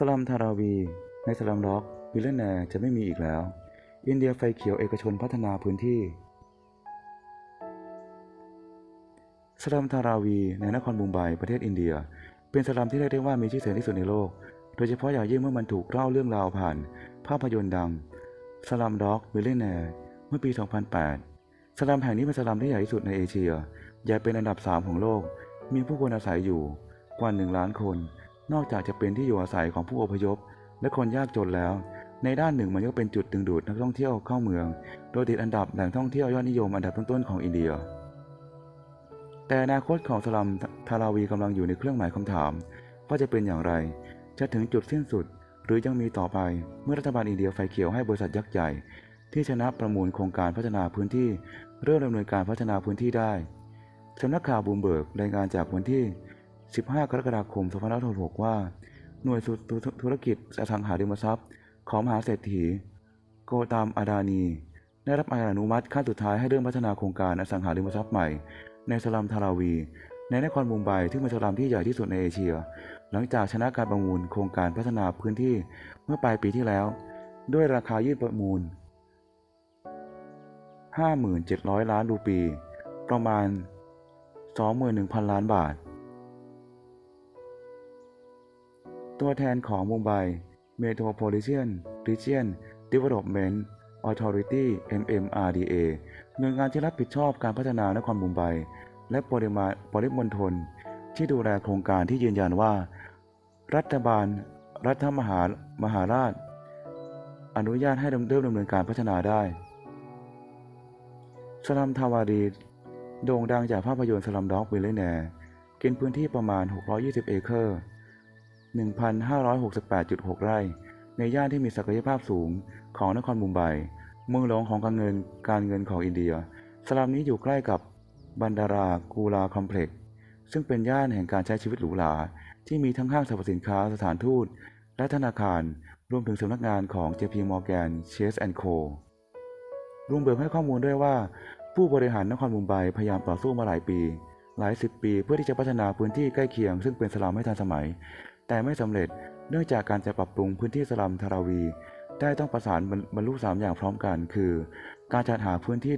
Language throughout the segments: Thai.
สลัมทาราวี ในสลัมล็อกมิลเลนแนจะไม่มีอีกแล้ว อินเดียไฟเขียวเอกชนพัฒนาพื้นที่ สลัมทาราวี ในนครมุมไบประเทศอินเดีย เป็นสลัมที่เรียกได้ว่ามีชื่อเสียงที่สุดในโลก โดยเฉพาะอย่างยิ่งเมื่อมันถูกเล่าเรื่องราวผ่าน ภาพยนตร์ดัง สลัมด็อกมิลเลนแนเมื่อปี 2008 สลัมแห่งนี้เป็นสลัมที่ใหญ่ที่สุดในเอเชีย ใหญ่เป็นอันดับ 3 ของโลก มีผู้คนอาศัยอยู่กว่า 1 ล้านคน นอกจากจะเป็นที่อยู่อาศัยของผู้อพยพ และคนยากจนแล้ว ในด้านหนึ่งมันก็เป็นจุดดึงดูดนักท่องเที่ยวเข้าเมือง โดยติดอันดับแหล่งท่องเที่ยวยอดนิยมอันดับต้นๆของอินเดีย แต่อนาคตของสลัมทาราวีกำลังอยู่ในเครื่องหมายคำถาม ว่าจะเป็นอย่างไร จะถึงจุดสิ้นสุด หรือยังมีต่อไปเมื่อรัฐบาลอินเดียไฟเขียวให้บริษัทยักษ์ใหญ่ ที่ชนะประมูลโครงการพัฒนาพื้นที่เริ่มดำเนินการพัฒนาพื้นที่ได้สำนักข่าวบูมเบิร์กรายงานจากวันที่ 15 กรกฎาคม2566ว่า หน่วยธุรกิจอสังหาริมทรัพย์ ของมหาเศรษฐี โกตามอาดานี ได้รับอนุมัติขั้นสุดท้ายให้เริ่มพัฒนาโครงการอสังหาริมทรัพย์ใหม่ ในสลัมทาราวี ในนครมุมไบที่เป็นสลัมที่ใหญ่ที่สุดในเอเชีย หลังจากชนะการประมูลโครงการพัฒนาพื้นที่เมื่อปลายปีที่แล้ว ด้วยราคายื่นประมูล 57,000ล้านรูปี ประมาณ 21,000 ล้านบาท ตัวแทนของมุมไบ Metropolitan Region Development Authority MMRDA หน่วยงานที่รับผิดชอบการพัฒนานครมุมไบและปริมาปริมณฑลที่ดูแลโครงการที่ยืนยันว่า รัฐบาล รัฐมหามหาราช อนุญาตให้เริ่มดำเนินการพัฒนาได้ สลัมทาวารีโด่งดังจากภาพยนตร์สลัมด็อกวิลเลแนร์กินพื้นที่ประมาณ 620 เอเคอร์ 1,568.6 ไร่ ในย่านที่มีศักยภาพสูงของนครมุมไบ เมืองหลวงของการเงินการเงินของอินเดีย สลัมนี้อยู่ใกล้กับบันดารากูลาคอมเพล็กซ์ ซึ่งเป็นย่านแห่งการใช้ชีวิตหรูหรา ที่มีทั้งห้างสรรพสินค้าสถานทูต และธนาคาร รวมถึงสำนักงานของ JP Morgan Chase Co. รุงเบิร์กให้ข้อมูลด้วยว่า ผู้บริหารนครมุมไบพยายามต่อสู้มาหลายปี หลายสิบปีเพื่อที่จะพัฒนาพื้นที่ใกล้เคียง ซึ่งเป็นสลัมให้ทันสมัย แต่ไม่สำเร็จเนื่องจากการจะปรับปรุงพื้นที่สลัมทาราวี ได้ต้องประสานบรรลุ3อย่างพร้อมกัน คือ การจัดหาพื้นที่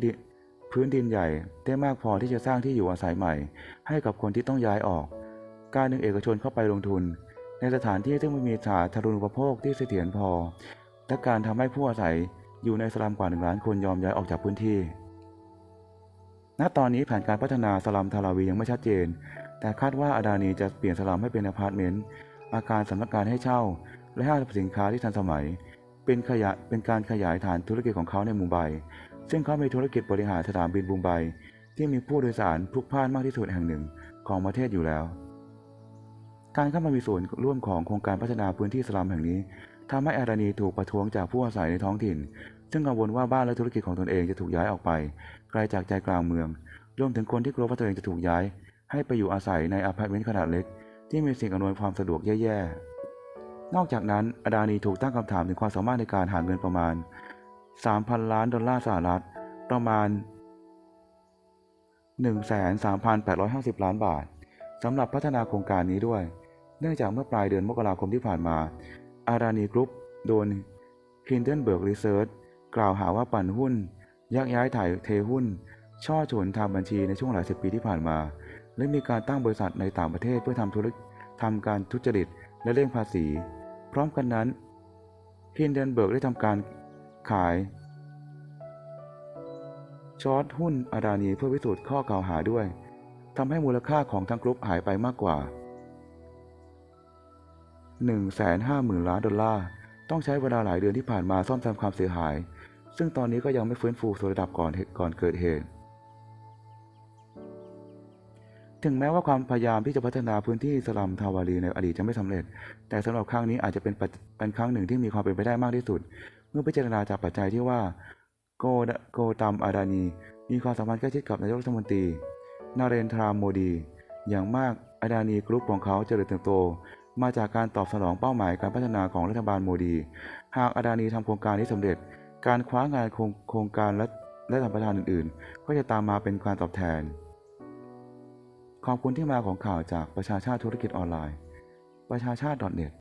พื้นดินใหญ่ได้มากพอที่จะสร้างที่อยู่อาศัยใหม่ ให้กับคนที่ต้องย้ายออก การดึงเอกชนเข้าไปลงทุน ในสถานที่ที่ไม่มีสาธารณูปโภคที่เสถียรพอ และการทำให้ผู้อาศัยอยู่ในสลัมกว่าหนึ่งล้านคนยอมย้ายออกจากพื้นที่ ณ ตอนนี้แผนการพัฒนาสลัมทาราวียังไม่ชัดเจน แต่คาดว่าอาดานีจะเปลี่ยนสลัมให้เป็นอพาร์ตเมนต์ อาคารสำนักงานให้เช่า และห้างสรรพสินค้าที่ทันสมัย เป็นขยะเป็นการขยายฐานธุรกิจของเขาในมุมไบ ซึ่งเขามีธุรกิจบริหารสนามบินมุมไบ ที่มีผู้โดยสารพลุกพล่านมากที่สุดแห่งหนึ่งของประเทศอยู่แล้ว การเข้ามามีส่วนร่วมของโครงการพัฒนาพื้นที่สลัมแห่งนี้ทำให้อาดานีถูกประท้วงจากผู้อาศัยในท้องถิ่น ซึ่งกังวลว่าบ้านและธุรกิจของตนเองจะถูกย้ายออกไปไกลจากใจกลางเมือง รวมถึงคนที่กลัวว่าตัวเองจะถูกย้าย ให้ไปอยู่อาศัยในอพาร์ตเมนต์ขนาดเล็ก ที่มีสิ่งอำนวยความสะดวกแย่ๆ นอกจากนั้นอดานีถูกตั้งคำถามถึงความสามารถในการหาเงินประมาณ 3,000 ล้านดอลลาร์สหรัฐ ประมาณ 13,850 ล้านบาทสำหรับพัฒนาโครงการนี้ด้วย เนื่องจากเมื่อปลายเดือนมกราคมที่ผ่านมา อาดานีกรุ๊ปโดน Hindenburg Research กล่าวหาว่าปั่นหุ้น ยักย้ายถ่ายเทหุ้น ช่อฉนทางบัญชีในช่วงหลายสิบปีที่ผ่านมา และมีการตั้งบริษัทในต่างประเทศเพื่อทำธุรกิจทำการทุจริตและเลี่ยงภาษี พร้อมกันนั้น Hindenburg ได้ทำการขายช็อตหุ้นอาดานีเพื่อพิสูจน์ข้อกล่าวหาด้วยทำให้มูลค่าของทั้งกรุ๊ปหายไปมากกว่า 150,000 ล้านดอลลาร์ ต้องใช้เวลาหลายเดือนที่ผ่านมาซ่อมแซมความเสียหาย ซึ่งตอนนี้ก็ยังไม่ฟื้นฟูสู่ระดับก่อนก่อนเกิดเหตุ ถึงแม้ว่าความพยายามที่จะพัฒนาพื้นที่สลัมทาวารีในอดีตจะไม่สำเร็จ แต่สำหรับครั้งนี้อาจจะเป็นเป็นครั้งหนึ่งที่มีความเป็นไปได้มากที่สุด เมื่อพิจารณาจากปัจจัยที่ว่าโกโกตัมอาดานี มีความสัมพันธ์ใกล้ชิดกับนายกรัฐมนตรี นาเรนทราโมดี อย่างมากอาดานีกรุ๊ปของเขาเจริญเติบโต มาจากการตอบสนองเป้าหมายการพัฒนาของรัฐบาลโมดี หากอาดานีทำโครงการนี้สำเร็จ การคว้างานโครงการและและสัมปทานอื่น ๆ ก็จะตามมาเป็นการตอบแทน ขอบคุณที่มาของข่าวจากประชาชาติธุรกิจออนไลน์ ประชาชาติ .net